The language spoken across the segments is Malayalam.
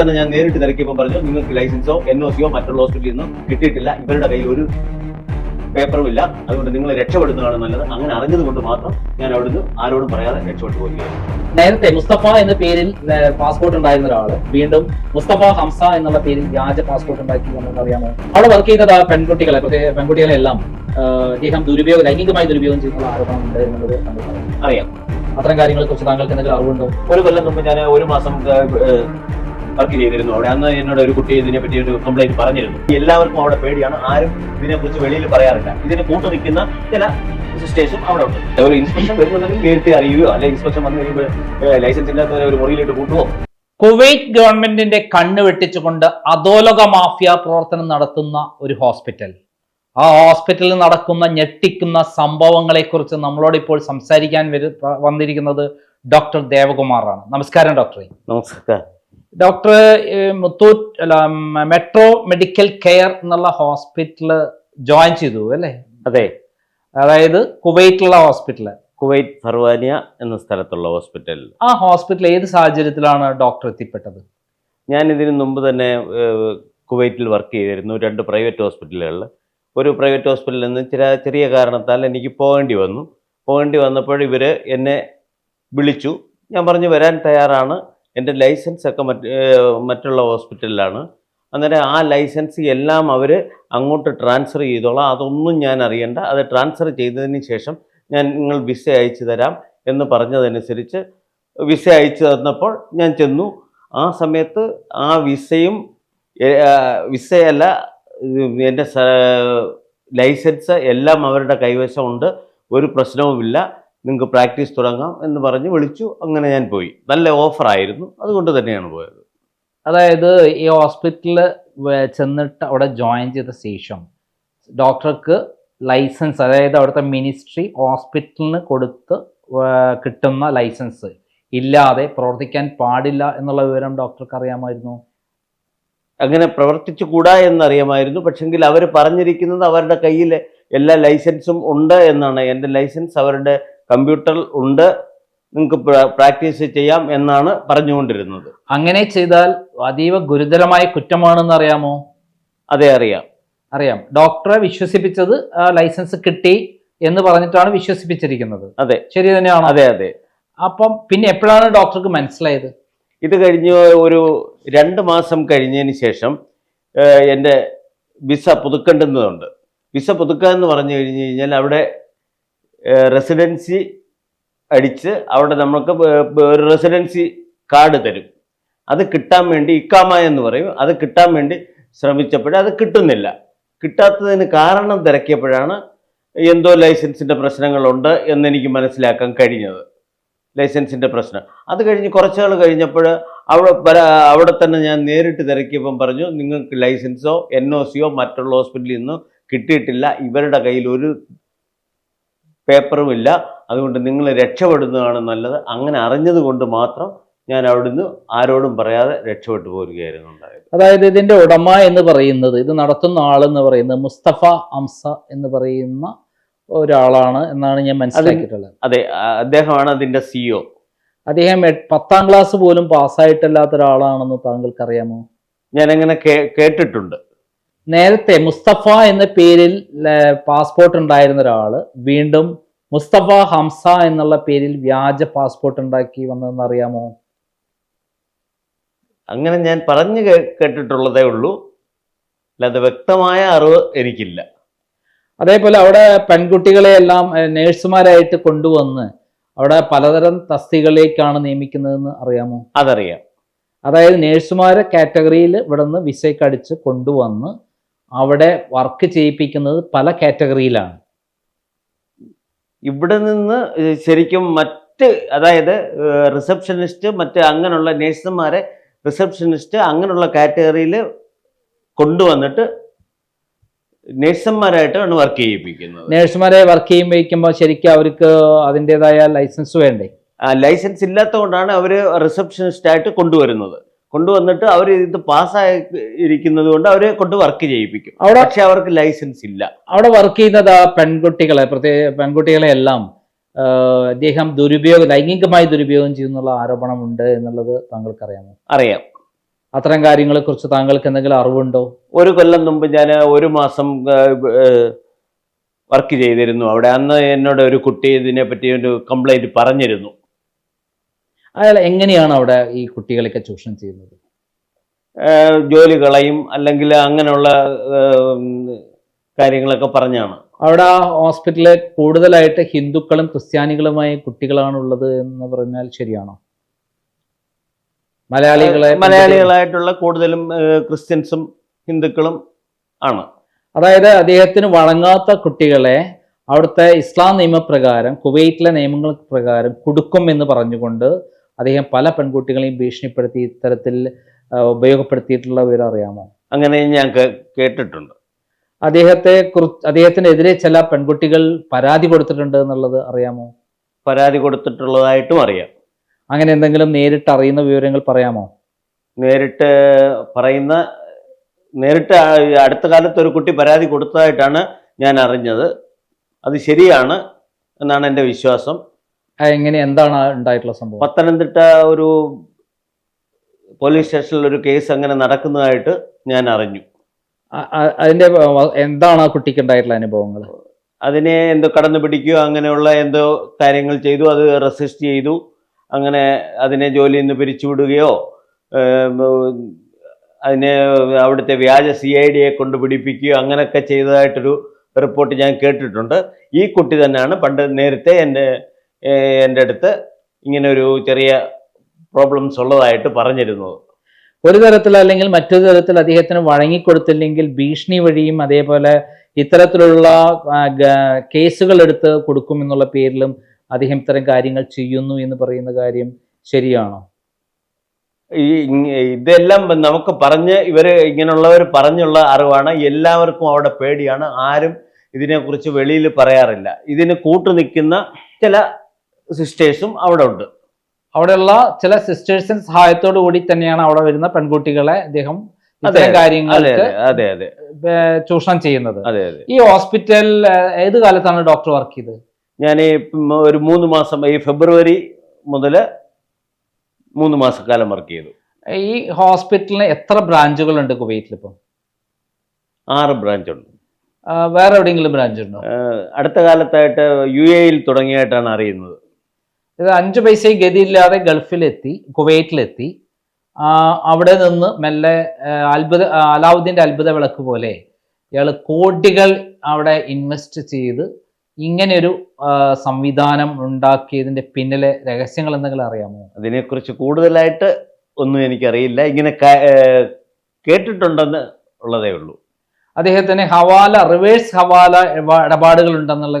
തന്നെ ഞാൻ നേരിട്ട് തിരക്കിയപ്പോൾ പറഞ്ഞു നിങ്ങൾക്ക് ലൈസൻസോ എൻ ഒ സിയോ മറ്റുള്ള ഹോസ്പിറ്റലിൽ നിന്നും കിട്ടിയിട്ടില്ല. ഇവരുടെ കയ്യിൽ ഒരു പേപ്പറും ഇല്ല. അതുകൊണ്ട് നിങ്ങൾ രക്ഷപ്പെടുന്നതാണ് നല്ലത്. അങ്ങനെ അറിഞ്ഞത് കൊണ്ട് മാത്രം ഞാൻ അവിടുന്ന് ആരോടും പറയാതെ രക്ഷപ്പെട്ടു പോവുകയാണ്. നേരത്തെ മുസ്തഫ എന്ന പേരിൽ പാസ്പോർട്ട് ഉണ്ടായിരുന്ന ഒരാൾ വീണ്ടും മുസ്തഫ ഹംസ എന്നുള്ള പേരിൽ വ്യാജ പാസ്പോർട്ട് ഉണ്ടാക്കി അറിയാമോ? അവിടെ വർക്ക് ചെയ്തത് ആ പെൺകുട്ടികളെ പ്രത്യേക പെൺകുട്ടികളെ എല്ലാം അദ്ദേഹം ദുരുപയോഗം ലൈംഗികമായി ദുരുപയോഗം ചെയ്യുന്ന ആരോപണം ഉണ്ട് എന്നുള്ളത് താങ്കൾ അറിയാം. അത്തരം കാര്യങ്ങളെ കുറിച്ച് താങ്കൾക്ക് എന്തെങ്കിലും അറിവുണ്ടോ? ഒരു കൊല്ലം മുമ്പ് ഞാൻ ഒരു മാസം വർക്ക് ചെയ്തിരുന്നു. അവിടെ അന്ന് എന്നോട് ഒരു കുട്ടി ഇതിനെ പറ്റി ഒരു കംപ്ലൈന്റ് പറഞ്ഞിരുന്നു. എല്ലാവർക്കും അവിടെ പേടിയാണ്. ആരും ഇതിനെ കുറിച്ച് വെളിയിൽ പറയാറില്ല. ഇതിന് കൂട്ടു നിൽക്കുന്ന ചില സ്റ്റേഷൻ അവിടെ ഉണ്ട്. ഒരു ഇൻസ്പെക്ഷൻ വരുന്നുണ്ടെങ്കിൽ നേരത്തെ അറിയുകയോ അല്ലെ ഇൻസ്പെക്ഷൻ വന്നു കഴിയുമ്പോൾ ലൈസൻസ് ഇല്ലാത്തവരെ ഒരു മുറിയിലിട്ട് കൂട്ടുവോ കുവൈറ്റ് ഗവൺമെന്റിന്റെ കണ്ണ് വെട്ടിച്ചുകൊണ്ട് അധോലോക മാഫിയ പ്രവർത്തനം നടത്തുന്ന ഒരു ഹോസ്പിറ്റൽ ആ ഹോസ്പിറ്റലിൽ നടക്കുന്ന ഞെട്ടിക്കുന്ന സംഭവങ്ങളെക്കുറിച്ച് നമ്മളോട് ഇപ്പോൾ സംസാരിക്കാൻ വരു വന്നിരിക്കുന്നത് ഡോക്ടർ ദേവകുമാറാണ്. നമസ്കാരം ഡോക്ടറെ നമസ്കാരം. ഡോക്ടർ മുത്തൂ മുത്തൂറ്റ് അല്ല മെട്രോ മെഡിക്കൽ കെയർ എന്നുള്ള ഹോസ്പിറ്റൽ ജോയിൻ ചെയ്തു അല്ലേ? അതെ. അതായത് കുവൈറ്റിലുള്ള ഹോസ്പിറ്റൽ. കുവൈറ്റ് ഫർവാനിയ എന്ന സ്ഥലത്തുള്ള ഹോസ്പിറ്റൽ. ആ ഹോസ്പിറ്റൽ ഏത് സാഹചര്യത്തിലാണ് ഡോക്ടർ എത്തിപ്പെട്ടത്? ഞാൻ ഇതിനു മുമ്പ് തന്നെ കുവൈറ്റിൽ വർക്ക് ചെയ്തിരുന്നു. രണ്ട് പ്രൈവറ്റ് ഹോസ്പിറ്റലുകളിൽ. ഒരു പ്രൈവറ്റ് ഹോസ്പിറ്റലിൽ നിന്ന് ചില ചെറിയ കാരണത്താൽ എനിക്ക് പോകേണ്ടി വന്നു. പോകേണ്ടി വന്നപ്പോൾ ഇവർ എന്നെ വിളിച്ചു. ഞാൻ പറഞ്ഞു വരാൻ തയ്യാറാണ്. എന്റെ ലൈസൻസ് ഒക്കെ മറ്റ് മറ്റുള്ള ഹോസ്പിറ്റലിലാണ് അന്നേരം ആ ലൈസൻസ് എല്ലാം അവർ അങ്ങോട്ട് ട്രാൻസ്ഫർ ചെയ്തോളാം. അതൊന്നും ഞാൻ അറിയണ്ട. അത് ട്രാൻസ്ഫർ ചെയ്തതിന് ശേഷം ഞാൻ നിങ്ങൾ വിസ അയച്ചു തരാം എന്ന് പറഞ്ഞതനുസരിച്ച് വിസ അയച്ചു തന്നപ്പോൾ ഞാൻ ചെന്നു. ആ സമയത്ത് ആ വിസയും വിസയല്ല എന്റെ ലൈസൻസ് എല്ലാം അവരുടെ കൈവശമുണ്ട് ഒരു പ്രശ്നവുമില്ല. നിങ്ങൾക്ക് പ്രാക്ടീസ് തുടങ്ങാം എന്ന് പറഞ്ഞ് വിളിച്ചു. അങ്ങനെ ഞാൻ പോയി. നല്ല ഓഫറായിരുന്നു അതുകൊണ്ട് തന്നെയാണ് പോയത്. അതായത് ഈ ഹോസ്പിറ്റലിൽ ചെന്നിട്ട് അവിടെ ജോയിൻ ചെയ്ത ശേഷം ഡോക്ടർക്ക് ലൈസൻസ് അതായത് അവിടുത്തെ മിനിസ്ട്രി ഹോസ്പിറ്റലിന് കൊടുത്ത് കിട്ടുന്ന ലൈസൻസ് ഇല്ലാതെ പ്രവർത്തിക്കാൻ പാടില്ല എന്നുള്ള വിവരം ഡോക്ടർക്ക് അറിയാമായിരുന്നു? അങ്ങനെ പ്രവർത്തിച്ചു കൂടാ എന്നറിയാമായിരുന്നു. പക്ഷെങ്കിൽ അവർ പറഞ്ഞിരിക്കുന്നത് അവരുടെ കയ്യിൽ എല്ലാ ലൈസൻസും ഉണ്ട് എന്നാണ്. എന്റെ ലൈസൻസ് അവരുടെ കമ്പ്യൂട്ടറിൽ ഉണ്ട് നിങ്ങൾക്ക് പ്രാക്ടീസ് ചെയ്യാം എന്നാണ് പറഞ്ഞുകൊണ്ടിരുന്നത്. അങ്ങനെ ചെയ്താൽ അതീവ ഗുരുതരമായ കുറ്റമാണെന്ന് അറിയാമോ? അതെ അറിയാം. അറിയാം. ഡോക്ടറെ വിശ്വസിപ്പിച്ചത് ആ ലൈസൻസ് കിട്ടി എന്ന് പറഞ്ഞിട്ടാണ് വിശ്വസിപ്പിച്ചിരിക്കുന്നത്. അതെ. ശരി തന്നെയാണ്? അതെ അതെ. അപ്പം പിന്നെ എപ്പോഴാണ് ഡോക്ടർക്ക് മനസ്സിലായത്? ഇത് കഴിഞ്ഞ് ഒരു രണ്ട് മാസം കഴിഞ്ഞതിന് ശേഷം എന്റെ വിസ പുതുക്കേണ്ടുന്നതുണ്ട്. വിസ പുതുക്കുക എന്ന് പറഞ്ഞു കഴിഞ്ഞു കഴിഞ്ഞാൽ അവിടെ റെസിഡൻസി അടിച്ച് അവിടെ നമുക്ക് ഒരു റെസിഡൻസി കാർഡ് തരും. അത് കിട്ടാൻ വേണ്ടി ഇക്കാമ എന്ന് പറയും. അത് കിട്ടാൻ വേണ്ടി ശ്രമിച്ചപ്പോഴേ അത് കിട്ടുന്നില്ല. കിട്ടാത്തതിന് കാരണം തിരക്കിയപ്പോഴാണ് എന്തോ ലൈസൻസിന്റെ പ്രശ്നങ്ങളുണ്ട് എന്നെനിക്ക് മനസ്സിലാക്കാൻ കഴിഞ്ഞത്. ലൈസൻസിന്റെ പ്രശ്നം. അത് കഴിഞ്ഞ് കുറച്ചുകൾ കഴിഞ്ഞപ്പോൾ അവിടെ അവിടെ തന്നെ ഞാൻ നേരിട്ട് തിരക്കിയപ്പം പറഞ്ഞു നിങ്ങൾക്ക് ലൈസൻസോ എൻ ഒ സിയോ മറ്റുള്ള ഹോസ്പിറ്റലിൽ നിന്നും കിട്ടിയിട്ടില്ല. ഇവരുടെ കയ്യിൽ ഒരു പേപ്പറും ഇല്ല. അതുകൊണ്ട് നിങ്ങൾ രക്ഷപ്പെടുന്നതാണ് നല്ലത്. അങ്ങനെ അറിഞ്ഞത് കൊണ്ട് മാത്രം ഞാൻ അവിടുന്ന് ആരോടും പറയാതെ രക്ഷപ്പെട്ടു പോരുകയായിരുന്നു ഉണ്ടായത്. അതായത് ഇതിന്റെ ഉടമ എന്ന് പറയുന്നത് ഇത് നടത്തുന്ന ആളെന്ന് പറയുന്നത് മുസ്തഫ അംസ എന്ന് പറയുന്ന ഒരാളാണ് എന്നാണ് ഞാൻ മനസ്സിലാക്കിയിട്ടുള്ളത്. അതെ അദ്ദേഹമാണ് അതിന്റെ E സിഇഒ അദ്ദേഹം എട്ട്- പത്താം ക്ലാസ് പോലും പാസ്സായിട്ടല്ലാത്ത ഒരാളാണെന്ന് താങ്കൾക്ക് അറിയാമോ ഞാൻ അങ്ങനെ കേട്ടിട്ടുണ്ട്. നേരത്തെ മുസ്തഫ എന്ന പേരിൽ പാസ്പോർട്ട് ഉണ്ടായിരുന്ന ഒരാൾ വീണ്ടും മുസ്തഫ ഹംസ എന്നുള്ള പേരിൽ വ്യാജ പാസ്പോർട്ട് ഉണ്ടാക്കി വന്നതെന്ന് അറിയാമോ? അങ്ങനെ ഞാൻ പറഞ്ഞു കേട്ടിട്ടുള്ളതേ ഉള്ളൂ. അല്ലാതെ വ്യക്തമായ അറിവ് എനിക്കില്ല. അതേപോലെ അവിടെ പെൺകുട്ടികളെ എല്ലാം നേഴ്സുമാരായിട്ട് കൊണ്ടുവന്ന് അവിടെ പലതരം തസ്തികളിലേക്കാണ് നിയമിക്കുന്നതെന്ന് അറിയാമോ? അതറിയാം. അതായത് നേഴ്സുമാരെ കാറ്റഗറിയിൽ ഇവിടെ നിന്ന് വിസയ്ക്ക് അടിച്ച് കൊണ്ടുവന്ന് അവിടെ വർക്ക് ചെയ്യിപ്പിക്കുന്നത് പല കാറ്റഗറിയിലാണ് ഇവിടെ നിന്ന് ശരിക്കും മറ്റ് അതായത് റിസപ്ഷനിസ്റ്റ് മറ്റ് അങ്ങനെയുള്ള നേഴ്സുമാരെ റിസപ്ഷനിസ്റ്റ് അങ്ങനെയുള്ള കാറ്റഗറിയിൽ കൊണ്ടുവന്നിട്ട് നേഴ്സന്മാരായിട്ടാണ് വർക്ക് ചെയ്യിപ്പിക്കുന്നത്. നേഴ്സുമാരെ വർക്ക് ചെയ്യുമ്പോഴേക്കുമ്പോൾ ശരിക്കും അവർക്ക് അതിന്റെതായ ലൈസൻസ് വേണ്ടേ? ലൈസൻസ് ഇല്ലാത്തതുകൊണ്ടാണ് അവർ റിസപ്ഷനിസ്റ്റ് ആയിട്ട് കൊണ്ടുവരുന്നത്. കൊണ്ടുവന്നിട്ട് അവർ ഇത് പാസ്സായി ഇരിക്കുന്നത് കൊണ്ട് അവരെ കൊണ്ട് വർക്ക് ചെയ്യിപ്പിക്കും. അവിടെ പക്ഷെ അവർക്ക് ലൈസൻസ് ഇല്ല. അവിടെ വർക്ക് ചെയ്യുന്നത് ആ പെൺകുട്ടികളെ പ്രത്യേക പെൺകുട്ടികളെ എല്ലാം അദ്ദേഹം ദുരുപയോഗം ലൈംഗികമായി ദുരുപയോഗം ചെയ്യുന്നുള്ള ആരോപണമുണ്ട് എന്നുള്ളത് താങ്കൾക്കറിയാമോ? അറിയാം. അത്തരം കാര്യങ്ങളെ കുറിച്ച് താങ്കൾക്ക് എന്തെങ്കിലും അറിവുണ്ടോ? ഒരു കൊല്ലം മുമ്പ് ഞാൻ ഒരു മാസം വർക്ക് ചെയ്തിരുന്നു. അവിടെ അന്ന് എന്നോട് ഒരു കുട്ടി ഇതിനെ പറ്റി ഒരു കംപ്ലൈന്റ് പറഞ്ഞിരുന്നു. അയാൾ എങ്ങനെയാണ് അവിടെ ഈ കുട്ടികളെയൊക്കെ ചൂഷണം ചെയ്യുന്നത്? ജോലി കളയും അല്ലെങ്കിൽ അങ്ങനെയുള്ള കാര്യങ്ങളൊക്കെ പറഞ്ഞാണ്. അവിടെ ആ ഹോസ്പിറ്റലിൽ കൂടുതലായിട്ട് ഹിന്ദുക്കളും ക്രിസ്ത്യാനികളുമായ കുട്ടികളാണ് ഉള്ളത് എന്ന് പറഞ്ഞാൽ ശരിയാണോ? മലയാളികളെ മലയാളികളായിട്ടുള്ള കൂടുതലും ക്രിസ്ത്യൻസും ഹിന്ദുക്കളും ആണ്. അതായത് അദ്ദേഹത്തിന് വഴങ്ങാത്ത കുട്ടികളെ അവിടുത്തെ ഇസ്ലാം നിയമപ്രകാരം കുവൈറ്റിലെ നിയമങ്ങൾ പ്രകാരം കൊടുക്കും എന്ന് പറഞ്ഞുകൊണ്ട് അദ്ദേഹം പല പെൺകുട്ടികളെയും ഭീഷണിപ്പെടുത്തി ഇത്തരത്തിൽ ഉപയോഗപ്പെടുത്തിയിട്ടുള്ള വിവരം അറിയാമോ? അങ്ങനെ ഞാൻ കേട്ടിട്ടുണ്ട്. അദ്ദേഹത്തെ കുറിച്ച് അദ്ദേഹത്തിനെതിരെ ചില പെൺകുട്ടികൾ പരാതി കൊടുത്തിട്ടുണ്ട് എന്നുള്ളത് അറിയാമോ? പരാതി കൊടുത്തിട്ടുള്ളതായിട്ടും അറിയാം. അങ്ങനെ എന്തെങ്കിലും നേരിട്ട് അറിയുന്ന വിവരങ്ങൾ പറയാമോ? നേരിട്ട് പറയുന്ന നേരിട്ട് അടുത്ത കാലത്ത് ഒരു കുട്ടി പരാതി കൊടുത്തതായിട്ടാണ് ഞാൻ അറിഞ്ഞത്. അത് ശരിയാണ് എന്നാണ് എന്റെ വിശ്വാസം. എങ്ങനെ എന്താണ് ഉണ്ടായിട്ടുള്ള സംഭവം? പത്തനംതിട്ട ഒരു പോലീസ് സ്റ്റേഷനിൽ ഒരു കേസ് അങ്ങനെ നടക്കുന്നതായിട്ട് ഞാൻ അറിഞ്ഞു. അതിന്റെ എന്താണ് ആ കുട്ടിക്ക് ഉണ്ടായിട്ടുള്ള അനുഭവങ്ങൾ? അതിനെ എന്തോ കടന്നു പിടിക്കുകയോ അങ്ങനെയുള്ള എന്തോ കാര്യങ്ങൾ ചെയ്തു അത് റെസിസ്റ്റ് ചെയ്തു. അങ്ങനെ അതിനെ ജോലിയിൽ നിന്ന് പിരിച്ചുവിടുകയോ അതിനെ അവിടുത്തെ വ്യാജ സി ഐ ഡിയെ കൊണ്ട് പിടിപ്പിക്കുകയോ അങ്ങനെയൊക്കെ ചെയ്തതായിട്ടൊരു റിപ്പോർട്ട് ഞാൻ കേട്ടിട്ടുണ്ട്. ഈ കുട്ടി തന്നെയാണ് പണ്ട് നേരത്തെ എന്റെ എന്റെ അടുത്ത് ഇങ്ങനെ ഒരു ചെറിയ പ്രോബ്ലംസ് ഉള്ളതായിട്ട് പറഞ്ഞിരുന്നത് ഒരു തരത്തിൽ അല്ലെങ്കിൽ മറ്റൊരു തരത്തിൽ അദ്ദേഹത്തിന് വഴങ്ങിക്കൊടുത്തില്ലെങ്കിൽ ഭീഷണി വഴിയും അതേപോലെ ഇത്തരത്തിലുള്ള കേസുകൾ എടുത്ത് കൊടുക്കും എന്നുള്ള പേരിലും അദ്ദേഹം ഇത്തരം കാര്യങ്ങൾ ചെയ്യുന്നു എന്ന് പറയുന്ന കാര്യം ശരിയാണോ? ഈ ഇതെല്ലാം നമുക്ക് പറഞ്ഞ് ഇവർ ഇങ്ങനെയുള്ളവർ പറഞ്ഞുള്ള അറിവാണ്. എല്ലാവർക്കും അവിടെ പേടിയാണ്. ആരും ഇതിനെക്കുറിച്ച് വെളിയിൽ പറയാറില്ല. ഇതിന് കൂട്ടു നിൽക്കുന്ന ചില സിസ്റ്റേഴ്സും അവിടെ ഉണ്ട്. അവിടെയുള്ള ചില സിസ്റ്റേഴ്സിന്റെ സഹായത്തോടു കൂടി തന്നെയാണ് അവിടെ വരുന്ന പെൺകുട്ടികളെ അദ്ദേഹം കാര്യങ്ങൾക്ക് ചൂഷണം ചെയ്യുന്നത്. ഈ ഹോസ്പിറ്റൽ ഏത് കാലത്താണ് ഡോക്ടർ വർക്ക് ചെയ്തത്? ഞാൻ ഒരു മൂന്ന് മാസം ഈ ഫെബ്രുവരി മുതൽ മൂന്ന് മാസക്കാലം വർക്ക് ചെയ്തു. ഈ ഹോസ്പിറ്റലിന് എത്ര ബ്രാഞ്ചുകൾ ഉണ്ട് കുവൈറ്റിൽ ഇപ്പം ആറ് ബ്രാഞ്ച് ഉണ്ട് വേറെ എവിടെയെങ്കിലും ബ്രാഞ്ച് ഉണ്ടോ അടുത്ത കാലത്തായിട്ട് യു എയിൽ തുടങ്ങിയായിട്ടാണ് അറിയുന്നത്. ഇത് അഞ്ച് പൈസയും ഗതിയില്ലാതെ ഗൾഫിലെത്തി കുവൈറ്റിലെത്തി. അവിടെ നിന്ന് മെല്ലെ അത്ഭുത അലാവുദ്ദീന്റെ അത്ഭുത വിളക്ക് പോലെ ഇയാൾ കോടികൾ അവിടെ ഇൻവെസ്റ്റ് ചെയ്ത് ഇങ്ങനെയൊരു സംവിധാനം ഉണ്ടാക്കിയതിന്റെ പിന്നിലെ രഹസ്യങ്ങൾ എന്തെങ്കിലും അറിയാമോ? അതിനെക്കുറിച്ച് കൂടുതലായിട്ട് ഒന്നും എനിക്കറിയില്ല. ഇങ്ങനെ കേട്ടിട്ടുണ്ടെന്ന് ഉള്ളതേ ഉള്ളൂ. അദ്ദേഹത്തിന് ഹവാല റിവേഴ്സ് ഹവാല ഇടപാടുകൾ ഉണ്ടെന്നുള്ള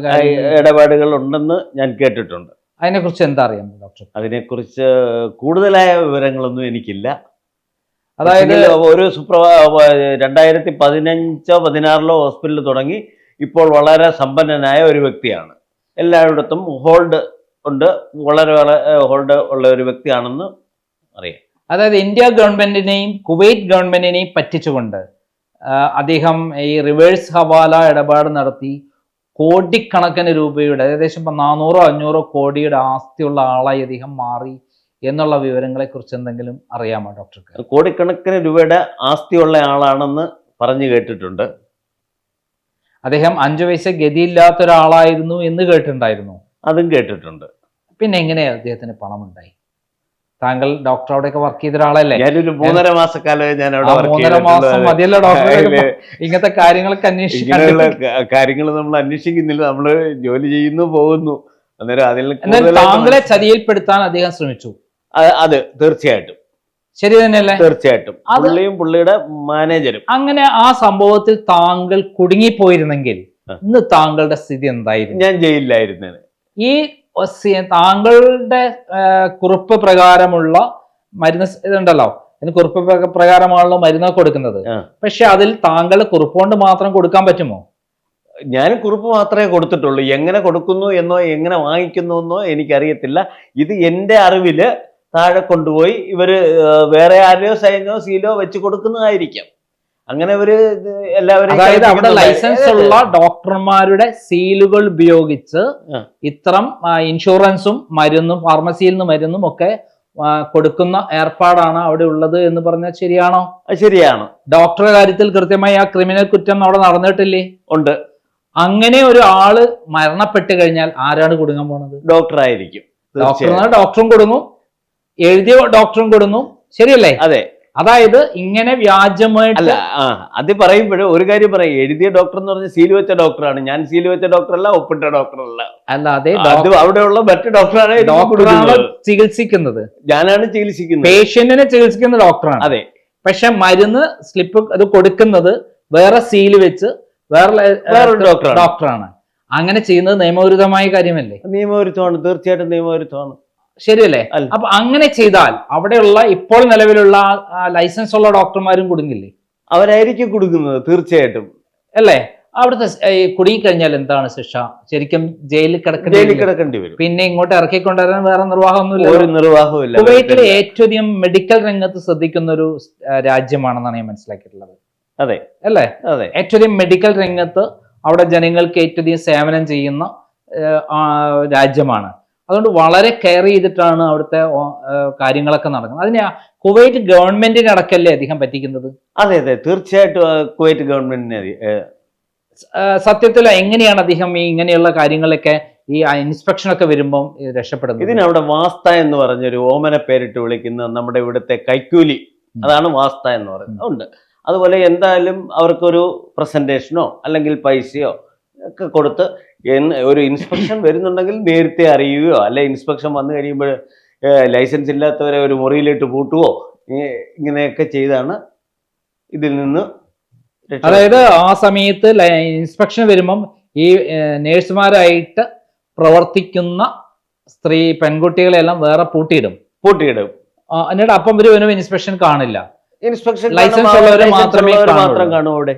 ഇടപാടുകൾ ഉണ്ടെന്ന് ഞാൻ കേട്ടിട്ടുണ്ട്. അതിനെക്കുറിച്ച് എന്താ അറിയാം ഡോക്ടർ? അതിനെക്കുറിച്ച് കൂടുതലായ വിവരങ്ങളൊന്നും എനിക്കില്ല. അതായത് ഒരു സുപ്രഭാ രണ്ടായിരത്തി പതിനഞ്ചോ പതിനാറിലോ ഹോസ്പിറ്റലിൽ തുടങ്ങി ഇപ്പോൾ വളരെ സമ്പന്നനായ ഒരു വ്യക്തിയാണ്. എല്ലായിടത്തും ഹോൾഡ് ഉണ്ട് വളരെ വളരെ ഹോൾഡ് ഉള്ള ഒരു വ്യക്തിയാണെന്ന് അറിയാം. അതായത് ഇന്ത്യ ഗവൺമെന്റിനെയും കുവൈറ്റ് ഗവൺമെന്റിനെയും പറ്റിച്ചുകൊണ്ട് അദ്ദേഹം ഈ റിവേഴ്സ് ഹവാല ഇടപാട് നടത്തി കോടിക്കണക്കിന് രൂപയുടെ ഏകദേശം ഇപ്പം നാനൂറോ അഞ്ഞൂറോ കോടിയുടെ ആസ്തിയുള്ള ആളായി അദ്ദേഹം മാറി എന്നുള്ള വിവരങ്ങളെ കുറിച്ച് എന്തെങ്കിലും അറിയാമോ ഡോക്ടർക്ക് കോടിക്കണക്കിന് രൂപയുടെ ആസ്തിയുള്ള ആളാണെന്ന് പറഞ്ഞു കേട്ടിട്ടുണ്ട്. അദ്ദേഹം അഞ്ചു വയസ്സ് ഗതിയില്ലാത്ത ഒരാളായിരുന്നു എന്ന് കേട്ടിട്ടുണ്ടായിരുന്നു. അതും കേട്ടിട്ടുണ്ട്. പിന്നെ എങ്ങനെയാ അദ്ദേഹത്തിന് പണം ഉണ്ടായി താങ്കൾ ഡോക്ടർ അവിടെയൊക്കെ വർക്ക് ചെയ്ത ഒരാളല്ലേ? ഞാനൊരു മൂന്നര മാസക്കാലമേ ഞാൻ അവിടെ മൂന്നര മാസം മതിയല്ലോ ഡോക്ടർ ഇങ്ങനത്തെ കാര്യങ്ങളൊക്കെ അന്വേഷിക്കാനുള്ള കാര്യങ്ങൾ നമ്മൾ അന്വേഷിക്കുന്നില്ല. നമ്മൾ ജോലി ചെയ്യുന്നു പോകുന്നു. അന്നേരം അതിൽ താങ്കളെ ചതിയിൽപ്പെടുത്താൻ അദ്ദേഹം ശ്രമിച്ചു. അത് തീർച്ചയായിട്ടും. ശരി തന്നെയല്ലേ? തീർച്ചയായിട്ടും. പുള്ളിയും പുള്ളിയുടെ മാനേജരും. അങ്ങനെ ആ സംഭവത്തിൽ താങ്കൾ കുടുങ്ങിപ്പോയിരുന്നെങ്കിൽ. ഇന്ന് താങ്കളുടെ സ്ഥിതി എന്തായിരുന്നു? ഞാൻ ജയിലിലായിരുന്നേനെ. ഈ താങ്കളുടെ കുറിപ്പ് പ്രകാരമുള്ള മരുന്ന് ഇതുണ്ടല്ലോ. ഇതിന് കുറിപ്പ് പ്രകാരമാണല്ലോ മരുന്ന് കൊടുക്കുന്നത്. പക്ഷെ അതിൽ താങ്കൾ കുറിപ്പ് കൊണ്ട് മാത്രം കൊടുക്കാൻ പറ്റുമോ? ഞാൻ കുറിപ്പ് മാത്രമേ കൊടുത്തിട്ടുള്ളൂ. എങ്ങനെ കൊടുക്കുന്നു എന്നോ എങ്ങനെ വാങ്ങിക്കുന്നു എന്നോ എനിക്കറിയത്തില്ല. ഇത് എന്റെ അറിവിൽ താഴെ കൊണ്ടുപോയി ഇവർ വേറെ ആരെയോ സൈനോ സീലോ വെച്ച് കൊടുക്കുന്നതായിരിക്കാം. അങ്ങനെ ഒരു എല്ലാവരും അതായത് അവിടെ ലൈസൻസ് ഉള്ള ഡോക്ടർമാരുടെ സീലുകൾ ഉപയോഗിച്ച് ഇത്തരം ഇൻഷുറൻസും മരുന്നും ഫാർമസിയിൽ നിന്ന് മരുന്നും ഒക്കെ കൊടുക്കുന്ന ഏർപ്പാടാണ് അവിടെ ഉള്ളത് എന്ന് പറഞ്ഞാൽ ശരിയാണോ? ശരിയാണ്. ഡോക്ടറുടെ കാര്യത്തിൽ കൃത്യമായി ആ ക്രിമിനൽ കുറ്റം അവിടെ നടന്നിട്ടില്ലേ? ഉണ്ട്. അങ്ങനെ ഒരു ആൾ മരണപ്പെട്ട് കഴിഞ്ഞാൽ ആരാണ് കൊടുക്കാൻ പോണത്? ഡോക്ടറായിരിക്കും. ഡോക്ടർ ഡോക്ടറും കൊടുങ്ങും എഴുതിയ ഡോക്ടറും കൊടുങ്ങും ശരിയല്ലേ? അതെ. അതായത് ഇങ്ങനെ വ്യാജമായിട്ട് അല്ല ആ അത് പറയുമ്പോഴും ഒരു കാര്യം പറയും. എഴുതിയ ഡോക്ടർ എന്ന് പറഞ്ഞ സീൽ വെച്ച ഡോക്ടറാണ് ഞാൻ സീൽ വെച്ച ഡോക്ടറല്ല ഒപ്പിട്ട ഡോക്ടറല്ല അല്ലാതെ അത് അവിടെയുള്ള മറ്റു ഡോക്ടറാണ് ഡോക്ടറാണ്. ചികിത്സിക്കുന്നത്. ഞാനാണ് ചികിത്സിക്കുന്നത്. പേഷ്യന്റിനെ ചികിത്സിക്കുന്ന ഡോക്ടറാണ് അതെ. പക്ഷെ മരുന്ന് സ്ലിപ്പ് അത് കൊടുക്കുന്നത് വേറെ സീൽ വെച്ച് വേറെ ഡോക്ടറാണ് ഡോക്ടറാണ് അങ്ങനെ ചെയ്യുന്നത് നിയമവിരുദ്ധമായ കാര്യമല്ലേ? നിയമവിരുദ്ധമാണ്. തീർച്ചയായിട്ടും നിയമവിരുദ്ധമാണ്. ശരിയല്ലേ. അപ്പൊ അങ്ങനെ ചെയ്താൽ അവിടെയുള്ള ഇപ്പോൾ നിലവിലുള്ള ലൈസൻസ് ഉള്ള ഡോക്ടർമാരും കുടുങ്ങില്ലേ? അവരായിരിക്കും കുടുങ്ങുന്നത് തീർച്ചയായിട്ടും. അല്ലേ? അവിടുത്തെ കുടുങ്ങിക്കഴിഞ്ഞാൽ എന്താണ് ശിക്ഷ? ശരിക്കും ജയിലിൽ കിടക്കേണ്ടി ജയിലിൽ? കിടക്കേണ്ടി വരും. പിന്നെ ഇങ്ങോട്ട് ഇറക്കിക്കൊണ്ടുവരാൻ വേറെ നിർവാഹമൊന്നുമില്ല ഒരു നിർവാഹമില്ല കുവൈറ്റിലെ ഏറ്റവും അധികം മെഡിക്കൽ രംഗത്ത് ശ്രദ്ധിക്കുന്ന ഒരു രാജ്യമാണെന്നാണ് ഞാൻ മനസ്സിലാക്കിയിട്ടുള്ളത്. അതെ. അല്ലേ? അതെ. ഏറ്റവും അധികം മെഡിക്കൽ രംഗത്ത് അവിടെ ജനങ്ങൾക്ക് ഏറ്റവും അധികം സേവനം ചെയ്യുന്ന രാജ്യമാണ്. അതുകൊണ്ട് വളരെ കെയർ ചെയ്തിട്ടാണ് അവിടുത്തെ കാര്യങ്ങളൊക്കെ നടക്കുന്നത്. അതിന് കുവൈറ്റ് ഗവൺമെന്റിന് അടക്കല്ലേ അധികം പറ്റിക്കുന്നത്? അതെ അതെ. തീർച്ചയായിട്ടും കുവൈറ്റ് ഗവൺമെന്റിനെ സത്യത്തിൽ എങ്ങനെയാണ് അദ്ദേഹം ഈ ഇങ്ങനെയുള്ള കാര്യങ്ങളൊക്കെ ഈ ഇൻസ്പെക്ഷൻ ഒക്കെ വരുമ്പോൾ രക്ഷപ്പെടുന്നത്? ഇതിനവിടെ വാസ്ത എന്ന് പറഞ്ഞൊരു ഓമന പേരിട്ട് വിളിക്കുന്ന നമ്മുടെ ഇവിടുത്തെ കൈക്കൂലി. അതാണ് വാസ്ത എന്ന് പറയുന്നത്. ഉണ്ട്. അതുപോലെ എന്തായാലും അവർക്കൊരു പ്രസന്റേഷനോ അല്ലെങ്കിൽ പൈസയോ ഒക്കെ കൊടുത്ത് ഒരു ഇൻസ്പെക്ഷൻ വരുന്നുണ്ടെങ്കിൽ നേരത്തെ അറിയുകയോ അല്ലെ ഇൻസ്പെക്ഷൻ വന്നു കഴിയുമ്പോൾ ലൈസൻസ് ഇല്ലാത്തവരെ ഒരു മുറിയിലിട്ട് പൂട്ടുവോ ഇങ്ങനെയൊക്കെ ചെയ്താണ് ഇതിൽ നിന്ന് അതായത് ആ സമയത്ത് ഇൻസ്പെക്ഷൻ വരുമ്പം ഈ നേഴ്സുമാരായിട്ട് പ്രവർത്തിക്കുന്ന സ്ത്രീ പെൺകുട്ടികളെല്ലാം വേറെ പൂട്ടിയിടും. പൂട്ടിയിടും. എന്നിട്ട് അപ്പം ഒരു ഒരു ഇൻസ്പെക്ഷൻ കാണില്ല. ഇൻസ്പെക്ഷൻ ലൈസൻസ് ഉള്ളവരെ മാത്രമേ മാത്രം കാണൂ അവിടെ.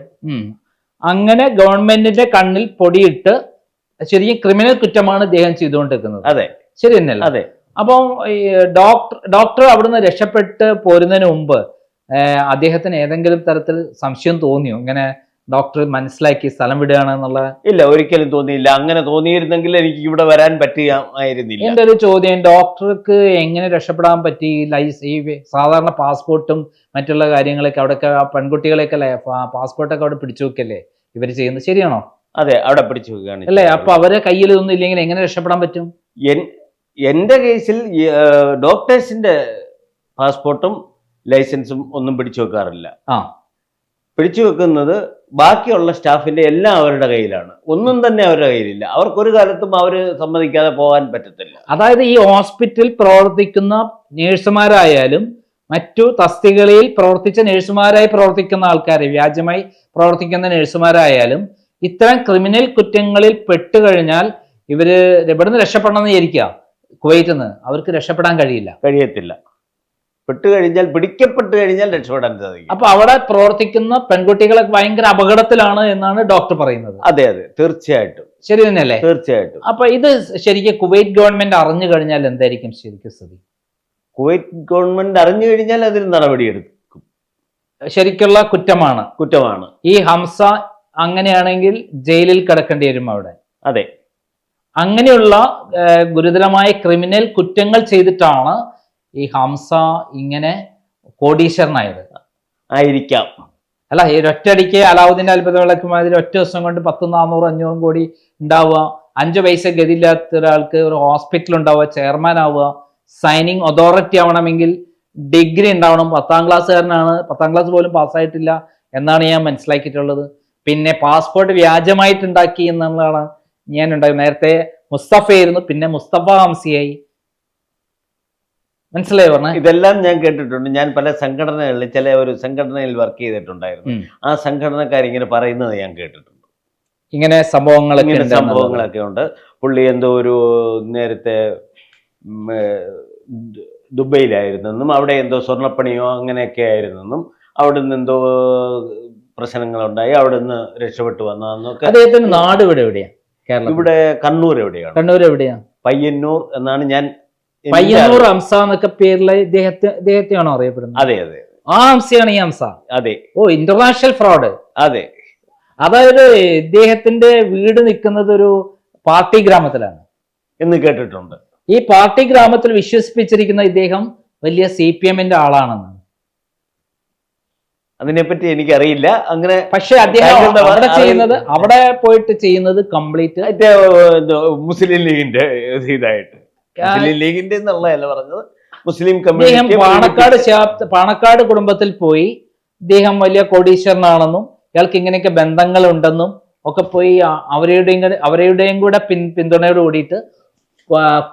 അങ്ങനെ ഗവൺമെന്റിന്റെ കണ്ണിൽ പൊടിയിട്ട് ശരിക്കും ക്രിമിനൽ കുറ്റമാണ് ഇദ്ദേഹം ചെയ്തുകൊണ്ടിരിക്കുന്നത്. അതെ. ശരി തന്നെയല്ല? അതെ. അപ്പം ഈ ഡോക്ടർ ഡോക്ടർ അവിടുന്ന് രക്ഷപ്പെട്ട് പോരുന്നതിന് മുമ്പ് അദ്ദേഹത്തിന് ഏതെങ്കിലും തരത്തിൽ സംശയം തോന്നിയോ? ഇങ്ങനെ ഡോക്ടർ മനസ്സിലാക്കി സ്ഥലം വിടുകയാണ് എന്നുള്ള ഇല്ല ഒരിക്കലും തോന്നിയില്ല. അങ്ങനെ തോന്നിയിരുന്നെങ്കിൽ എനിക്ക് ഇവിടെ വരാൻ പറ്റിയായിരുന്നില്ല എന്റെ ഒരു ചോദ്യം ഡോക്ടർക്ക് എങ്ങനെ രക്ഷപ്പെടാൻ പറ്റി? ലൈസ് ഈ സാധാരണ പാസ്പോർട്ടും മറ്റുള്ള കാര്യങ്ങളൊക്കെ അവിടെയൊക്കെ ആ പെൺകുട്ടികളെയൊക്കെ അല്ലേ പാസ്പോർട്ടൊക്കെ അവിടെ പിടിച്ചു വെക്കല്ലേ? ഇവർ ചെയ്യുന്നത് ശരിയാണോ? അതെ അവിടെ പിടിച്ചു വെക്കുകയാണ് അല്ലേ? അപ്പൊ അവരെ കയ്യിൽ ഒന്നും ഇല്ലെങ്കിൽ എങ്ങനെ രക്ഷപ്പെടാൻ പറ്റും? എൻ- എന്റെ കേസിൽ ഡോക്ടേഴ്സിന്റെ പാസ്പോർട്ടും ലൈസൻസും ഒന്നും പിടിച്ചു വെക്കാറില്ല. ആ. പിടിച്ചു വെക്കുന്നത് ബാക്കിയുള്ള സ്റ്റാഫിന്റെ എല്ലാം അവരുടെ കയ്യിലാണ്. ഒന്നും തന്നെ അവരുടെ കയ്യിലില്ല. അവർക്ക് ഒരു കാലത്തും അവർ സമ്മതിക്കാതെ പോകാൻ പറ്റത്തില്ല. അതായത് ഈ ഹോസ്പിറ്റൽ പ്രവർത്തിക്കുന്ന നേഴ്സുമാരായാലും മറ്റു തസ്തികളിൽ പ്രവർത്തിച്ച നേഴ്സുമാരായി പ്രവർത്തിക്കുന്ന ആൾക്കാരെ വ്യാജമായി പ്രവർത്തിക്കുന്ന നേഴ്സുമാരായാലും ഇത്തരം ക്രിമിനൽ കുറ്റങ്ങളിൽ പെട്ടുകഴിഞ്ഞാൽ ഇവർ ഇവിടുന്ന് രക്ഷപ്പെടണമെന്ന് വിചാരിക്കുക. കുവൈറ്റിൽ നിന്ന് അവർക്ക് രക്ഷപ്പെടാൻ കഴിയില്ല. കഴിയത്തില്ല. പെട്ട് കഴിഞ്ഞാൽ പിടിക്കപ്പെട്ട് കഴിഞ്ഞാൽ രക്ഷപ്പെടാൻ സാധിക്കും അപ്പൊ അവിടെ പ്രവർത്തിക്കുന്ന പെൺകുട്ടികളെ ഭയങ്കര അപകടത്തിലാണ് എന്നാണ് ഡോക്ടർ പറയുന്നത്. അതെ അതെ. തീർച്ചയായിട്ടും. ശരി തന്നെയല്ലേ? തീർച്ചയായിട്ടും. അപ്പൊ ഇത് ശരിക്കും കുവൈറ്റ് ഗവൺമെന്റ് അറിഞ്ഞു കഴിഞ്ഞാൽ എന്തായിരിക്കും ശരിക്കും സ്ഥിതി? കുവൈറ്റ് ഗവൺമെന്റ് അറിഞ്ഞു കഴിഞ്ഞാൽ അതിന് നടപടിയെടുക്കും. ശരിക്കുള്ള കുറ്റമാണ്. കുറ്റമാണ്. ഈ ഹംസ അങ്ങനെയാണെങ്കിൽ ജയിലിൽ കിടക്കേണ്ടി വരും അവിടെ. അതെ. അങ്ങനെയുള്ള ഗുരുതരമായ ക്രിമിനൽ കുറ്റങ്ങൾ ചെയ്തിട്ടാണ് ഈ ഹംസ ഇങ്ങനെ കോടീശ്വരനായത്. ആയിരിക്കാം. അല്ല ഈ ഒറ്റയടിക്ക് അലാവുദ്ദീൻ അത്ഭുത വിളക്കുമാതിരി ഒറ്റ ദിവസം കൊണ്ട് പത്തും നാനൂറ് അഞ്ഞൂറും കോടി ഉണ്ടാവുക അഞ്ചു പൈസ ഗതിയില്ലാത്ത ഒരാൾക്ക് ഒരു ഹോസ്പിറ്റൽ ഉണ്ടാവുക ചെയർമാൻ ആവുക സൈനിങ് അതോറിറ്റി ആവണമെങ്കിൽ ഡിഗ്രി ഉണ്ടാവണം. പത്താം ക്ലാസ്സുകാരനാണ് പത്താം ക്ലാസ് പോലും പാസ്സായിട്ടില്ല എന്നാണ് ഞാൻ മനസ്സിലാക്കിയിട്ടുള്ളത്. പിന്നെ പാസ്പോർട്ട് വ്യാജമായിട്ട് ഉണ്ടാക്കി എന്നുള്ളതാണ് ഞാൻ ഉണ്ടായി നേരത്തെ മുസ്തഫ ആയിരുന്നു പിന്നെ മുസ്തഫ ഹംസിയായി. മനസ്സിലായി പറഞ്ഞ? ഇതെല്ലാം ഞാൻ കേട്ടിട്ടുണ്ട്. ഞാൻ പല സംഘടനകളിൽ ചില ഒരു സംഘടനയിൽ വർക്ക് ചെയ്തിട്ടുണ്ടായിരുന്നു. ആ സംഘടനക്കാർ ഇങ്ങനെ പറയുന്നത് ഞാൻ കേട്ടിട്ടുണ്ട്. ഇങ്ങനെ സംഭവങ്ങളൊക്കെ സംഭവങ്ങളൊക്കെ ഉണ്ട്. പുള്ളി എന്തോ ഒരു നേരത്തെ ദുബൈയിലായിരുന്നെന്നും അവിടെ എന്തോ സ്വർണപ്പണിയോ അങ്ങനെയൊക്കെ ആയിരുന്നെന്നും അവിടെ നിന്ന് എന്തോ പ്രശ്നങ്ങളുണ്ടായി അവിടെ നിന്ന് രക്ഷപ്പെട്ടു വന്നതെന്നൊക്കെ അദ്ദേഹത്തിന്റെ നാട് ഇവിടെ എവിടെയാ? കേരളം ഇവിടെ കണ്ണൂർ എവിടെയാണ്? കണ്ണൂർ എവിടെയാ? പയ്യന്നൂർ എന്നാണ് ഞാൻ പയ്യന്നൂർ. ഹംസ എന്നൊക്കെ പേരിലെ ഇദ്ദേഹത്തെ ഇദ്ദേഹത്തെയാണോ അറിയപ്പെടുന്നത്? അതെ അതെ ആ ഹംസയാണ് ഈ ഹംസ. അതെ. ഓ ഇന്റർനാഷണൽ ഫ്രോഡ്. അതെ. അതായത് ഇദ്ദേഹത്തിന്റെ വീട് നിൽക്കുന്നത് ഒരു പാർട്ടി ഗ്രാമത്തിലാണ്. എന്ന് കേട്ടിട്ടുണ്ട്. ഈ പാർട്ടി ഗ്രാമത്തിൽ വിശ്വസിപ്പിച്ചിരിക്കുന്ന ഇദ്ദേഹം വലിയ സി പി എമ്മിന്റെ ആളാണെന്നാണ് അതിനെപ്പറ്റി എനിക്കറിയില്ല. അങ്ങനെ പക്ഷെ അദ്ദേഹം അവിടെ ചെയ്യുന്നത് അവിടെ പോയിട്ട് ചെയ്യുന്നത് കംപ്ലീറ്റ് മുസ്ലിം ലീഗിന്റെ ഇതായിട്ട്. മുസ്ലിം ലീഗിന്റെ എന്നുള്ളതല്ല പറഞ്ഞത്. മുസ്ലിം കമ്മ്യൂണിറ്റി പാണക്കാട് പാണക്കാട് കുടുംബത്തിൽ പോയി. അദ്ദേഹം വലിയ കോടീശ്വരനാണെന്നും ഇയാൾക്ക് ഇങ്ങനെയൊക്കെ ബന്ധങ്ങളുണ്ടെന്നും ഒക്കെ പോയി അവരുടെയും അവരുടെയും കൂടെ പിൻ പിന്തുണയോട് കൂടിയിട്ട്